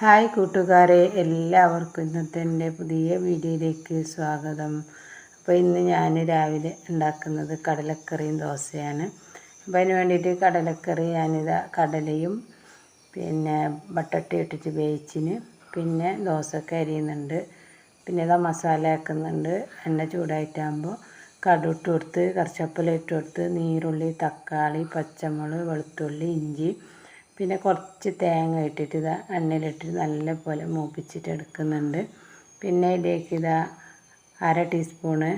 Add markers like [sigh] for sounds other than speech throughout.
Hi കൂട്ടുകാരെ എല്ലാവർക്കും ഇന്നത്തെ എന്റെ പുതിയ വീഡിയോയിലേക്ക് സ്വാഗതം. അപ്പോൾ ഇന്ന് ഞാൻ രാവിലെ ഉണ്ടാക്കുന്നത് കടലക്കറിയും ദോശയാണ്. അപ്പോൾ അതിന് വേണ്ടിയിട്ട് കടലക്കറി ഞാനിതാ കടലയും പിന്നെ ബട്ടട്ടി ഇട്ടിട്ട് വേവിച്ചിന് പിന്നെ ദോശക്ക് അരിയുന്നുണ്ട് പിന്നെ ഇതാ മസാല ആക്കുന്നുണ്ട് എണ്ണ ചൂടായിട്ടാകുമ്പോൾ കടുവിട്ട് കൊടുത്ത് കറിച്ചപ്പല ഇട്ട് കൊടുത്ത് നീരുള്ളി തക്കാളി പച്ചമുളക് വെളുത്തുള്ളി ഇഞ്ചി പിന്നെ കുറച്ച് തേങ്ങ ഇട്ടിട്ട് ഇതാ എണ്ണയിലിട്ടിട്ട് നല്ലപോലെ മൂപ്പിച്ചിട്ട് എടുക്കുന്നുണ്ട്. പിന്നെ ഇതിലേക്ക് ഇതാ അര ടീസ്പൂണ്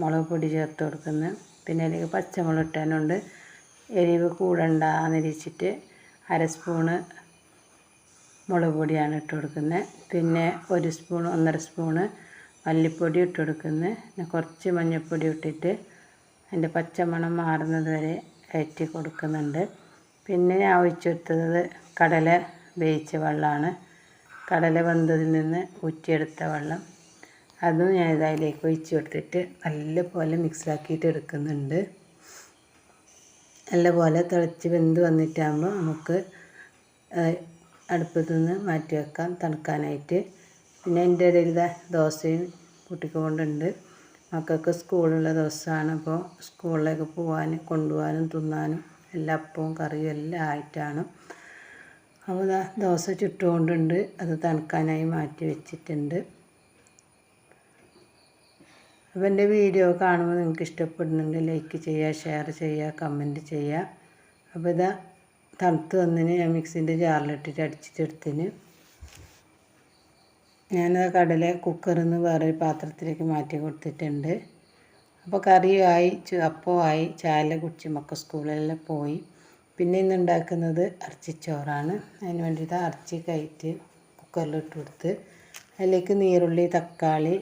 മുളക് പൊടി ചേർത്ത് കൊടുക്കുന്നു. പിന്നെ ഇതിലേക്ക് പച്ചമുളക് ഇട്ടാനുണ്ട്. എരിവ് കൂടണ്ടെന്നിരിച്ചിട്ട് അര സ്പൂണ് മുളക് പൊടിയാണ് ഇട്ട് കൊടുക്കുന്നത് പിന്നെ ഒരു സ്പൂൺ ഒന്നര സ്പൂണ് മല്ലിപ്പൊടി ഇട്ട് കൊടുക്കുന്നത് പിന്നെ കുറച്ച് മഞ്ഞൾപ്പൊടി ഇട്ടിട്ട് അതിന്റെ പച്ചമണം മാറുന്നത് വരെ കയറ്റി കൊടുക്കുന്നുണ്ട്. പിന്നെ ഞാൻ ഒഴിച്ചെടുത്തത് കടല വേവിച്ച വെള്ളമാണ്. കടല വെന്തതിൽ നിന്ന് ഊറ്റിയെടുത്ത വെള്ളം. അതും ഞാൻ ഇതിലേക്ക് ഒഴിച്ച് കൊടുത്തിട്ട് നല്ലപോലെ മിക്സാക്കിയിട്ട് എടുക്കുന്നുണ്ട്. നല്ലപോലെ തിളച്ച് വെന്ത് വന്നിട്ടാകുമ്പോൾ നമുക്ക് അടുപ്പത്തു നിന്ന് മാറ്റി വെക്കാം തണുക്കാനായിട്ട്. പിന്നെ എന്റെ ഇടയിൽ ദോശയും കൂട്ടിക്കൊണ്ടുണ്ട്. മക്കൾക്ക് സ്കൂളുള്ള ദിവസമാണ് അപ്പോൾ സ്കൂളിലേക്ക് പോകാനും കൊണ്ടുപോകാനും തിന്നാനും എല്ലാ അപ്പവും കറിയും എല്ലാം ആയിട്ടാണ്. അപ്പോൾ ദോശ ചുട്ടുകൊണ്ടുണ്ട്. അത് തണുക്കാനായി മാറ്റി വെച്ചിട്ടുണ്ട്. അപ്പോൾ എന്റെ വീഡിയോ കാണുമ്പോൾ നിങ്ങൾക്ക് ഇഷ്ടപ്പെടുന്നുണ്ട് ലൈക്ക് ചെയ്യുക ഷെയർ ചെയ്യുക കമന്റ് ചെയ്യുക. അപ്പോൾ ഇതാ തണുത്ത് വന്നതിന് ഞാൻ മിക്സിന്റെ ജാറിലിട്ടിട്ട് അടിച്ചിട്ടെടുത്തിന് ഞാനത് കടല കുക്കറിൽ നിന്ന് വേറൊരു പാത്രത്തിലേക്ക് മാറ്റി കൊടുത്തിട്ടുണ്ട്. അപ്പോൾ കറിയുമായി അപ്പമായി ചായ കുടിച്ച് മക്ക സ്കൂളിലെല്ലാം പോയി. പിന്നെ ഇന്ന് ഉണ്ടാക്കുന്നത് ഇറച്ചിച്ചോറാണ്. അതിന് വേണ്ടിയിട്ട് ഇറച്ചി കയറ്റി കുക്കറിലിട്ട് കൊടുത്ത് അതിലേക്ക് നീരുള്ളി തക്കാളി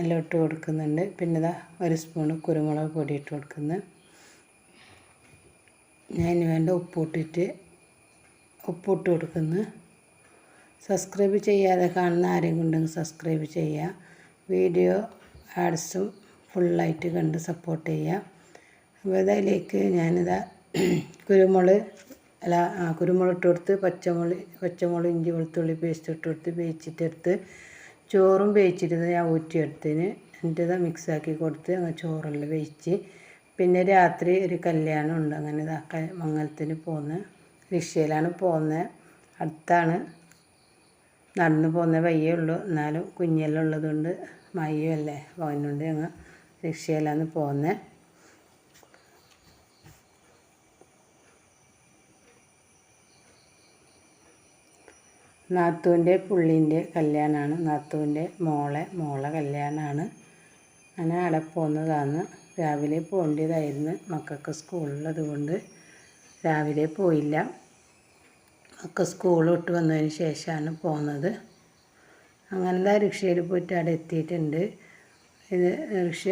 എല്ലാം ഇട്ട് കൊടുക്കുന്നുണ്ട്. പിന്നെ ഇതാ ഒരു സ്പൂണ് കുരുമുളക് പൊടി ഇട്ട് കൊടുക്കുന്നു. ഞാൻ വേണ്ട ഉപ്പിട്ടിട്ട് ഉപ്പിട്ട് കൊടുക്കുന്നു. സബ്സ്ക്രൈബ് ചെയ്യാതെ കാണുന്ന ആരെങ്കിലും ഉണ്ടെങ്കിൽ സബ്സ്ക്രൈബ് ചെയ്യുക. വീഡിയോ ആഡ്സും ഫുള്ളായിട്ട് കണ്ട് സപ്പോർട്ട് ചെയ്യുക അപ്പോൾ ഇതിലേക്ക് ഞാനിതാ [clears throat] കുരുമുളക് അല്ല ആ കുരുമുളക് ഇട്ട് കൊടുത്ത് പച്ചമുളക് പച്ചമുളക് ഇഞ്ചി വെളുത്തുള്ളി പേസ്റ്റ് ഇട്ട് കൊടുത്ത് വേവിച്ചിട്ടെടുത്ത് ചോറും വേവിച്ചിട്ട് ഞാൻ ഊറ്റിയെടുത്തിന് എന്നിട്ട് മിക്സാക്കി കൊടുത്ത് അങ്ങനെ ചോറെല്ലാം വേവിച്ച് പിന്നെ രാത്രി ഒരു കല്യാണം ഉണ്ട്. അങ്ങനെ ഇതാ മംഗലത്തിന് പോകുന്നത് റിക്ഷയിലാണ് പോകുന്നത് അടുത്താണ് നടന്നു പോകുന്ന വയ്യേ ഉള്ളൂ. എന്നാലും കുഞ്ഞെല്ലാം ഉള്ളതുകൊണ്ട് മയ്യല്ലേ അതിനുകൊണ്ട് ഞങ്ങൾ റിക്ഷയിലാണ് പോകുന്നത് നാത്തൂന്റെ പുള്ളിന്റെ കല്യാണമാണ്. നാത്തൂന്റെ മോളെ മോളെ കല്യാണമാണ്. അങ്ങനെ അവിടെ പോകുന്നതാണ് രാവിലെ പോകേണ്ടതായിരുന്നു മക്കൾക്ക് സ്കൂളുള്ളത് കൊണ്ട് രാവിലെ പോയില്ല. ഒക്കെ സ്കൂൾ വിട്ട് വന്നതിന് ശേഷമാണ് പോകുന്നത് അങ്ങനെ റിക്ഷയിൽ പോയിട്ട് അവിടെ എത്തിയിട്ടുണ്ട്. ഇത് റിക്ഷ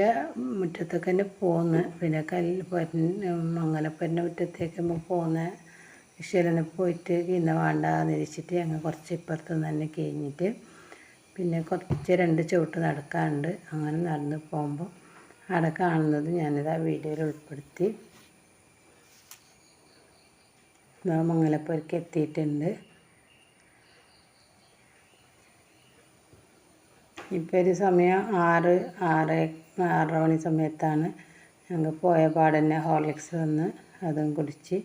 മുറ്റത്തൊക്കെ തന്നെ പോന്ന്. പിന്നെ കല്ല് മംഗലപ്പന്റെ മുറ്റത്തേക്ക് നമ്മൾ റിക്ഷയിൽ തന്നെ പോയിട്ട് ഇന്ന് വേണ്ട നിരിച്ചിട്ട് ഞങ്ങൾ കുറച്ച് ഇപ്പുറത്ത് തന്നെ കഴിഞ്ഞിട്ട് പിന്നെ കുറച്ച് രണ്ട് ചുവട്ട് നടക്കാറുണ്ട് അങ്ങനെ നടന്ന് പോകുമ്പോൾ അവിടെ കാണുന്നത് ഞാനിത് ആ വീഡിയോയിൽ ഉൾപ്പെടുത്തി. മംഗലപ്പുരക്ക് എത്തിയിട്ടുണ്ട്. ഇപ്പോൾ ഒരു സമയം ആറ് ആറ് ആറര മണി സമയത്താണ് ഞങ്ങൾ പോയ പാടന്നെ ഹോർലിക്സ് വന്ന് അതും കുടിച്ച്.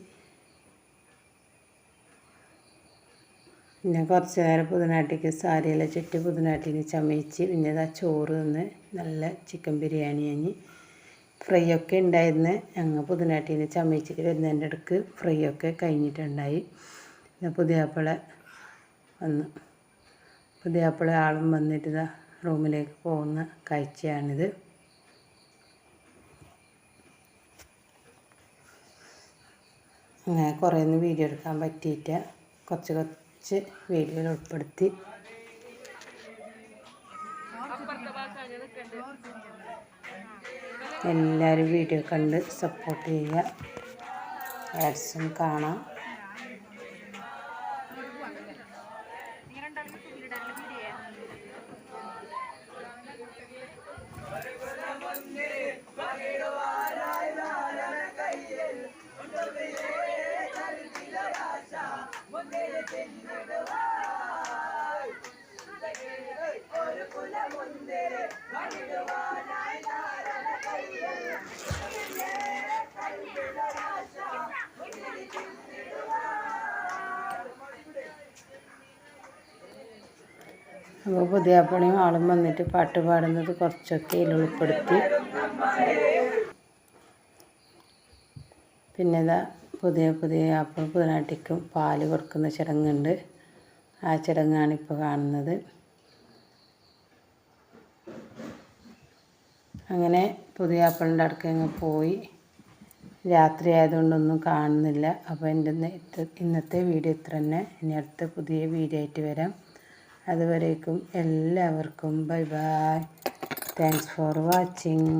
പിന്നെ കുറച്ച് നേരം പുതിനാട്ടിക്ക് സാരിയെല്ലാം ചുറ്റി പുതിനാട്ടിന് ചമയിച്ച് പിന്നെ ഇതാ ചോറ് നിന്ന് നല്ല ചിക്കൻ ബിരിയാണി അഞ്ഞ് ഫ്രൈ ഒക്കെ ഉണ്ടായിരുന്നു ഞങ്ങൾ പുതിനാട്ടിന് ചമയിച്ചിട്ട് വരുന്നതിന്റെ ഇടയ്ക്ക് ഫ്രൈ ഒക്കെ കഴിഞ്ഞിട്ടുണ്ടായി. പിന്നെ പുതിയാപ്പിള വന്നു. പുതിയാപ്പിള ആളും വന്നിട്ട് ഇതാ റൂമിലേക്ക് പോകുന്ന കാഴ്ചയാണിത്. അങ്ങനെ കുറേ ഒന്നും വീഡിയോ എടുക്കാൻ പറ്റിയിട്ട് കുറച്ച് കുറച്ച് വീഡിയോയിൽ ഉൾപ്പെടുത്തി. എല്ലാവരും വീഡിയോ കണ്ട് സപ്പോർട്ട് ചെയ്യുക. ആഡ്സും കാണാം. അപ്പോൾ പുതിയാപ്പണിയും ആളും വന്നിട്ട് പാട്ട് പാടുന്നത് കുറച്ചൊക്കെ ഇതിൽ ഉൾപ്പെടുത്തി. പിന്നെ ഇതാ പുതിയ പുതിയ ആപ്പിൾ പൂനാട്ടിക്കും പാൽ കൊടുക്കുന്ന ചടങ്ങുണ്ട്. ആ ചടങ്ങാണ് ഇപ്പോൾ കാണുന്നത്. അങ്ങനെ പുതിയ ആപ്പിളിന്റെ അടുക്ക അങ്ങ് പോയി. രാത്രി ആയതുകൊണ്ടൊന്നും കാണുന്നില്ല. അപ്പോൾ എന്റെ ഇന്നത്തെ വീഡിയോ ഇത്ര തന്നെ. ഇനി അടുത്ത പുതിയ വീഡിയോ ആയിട്ട് വരാം. അതുവരേക്കും എല്ലാവർക്കും bye bye. Thanks for watching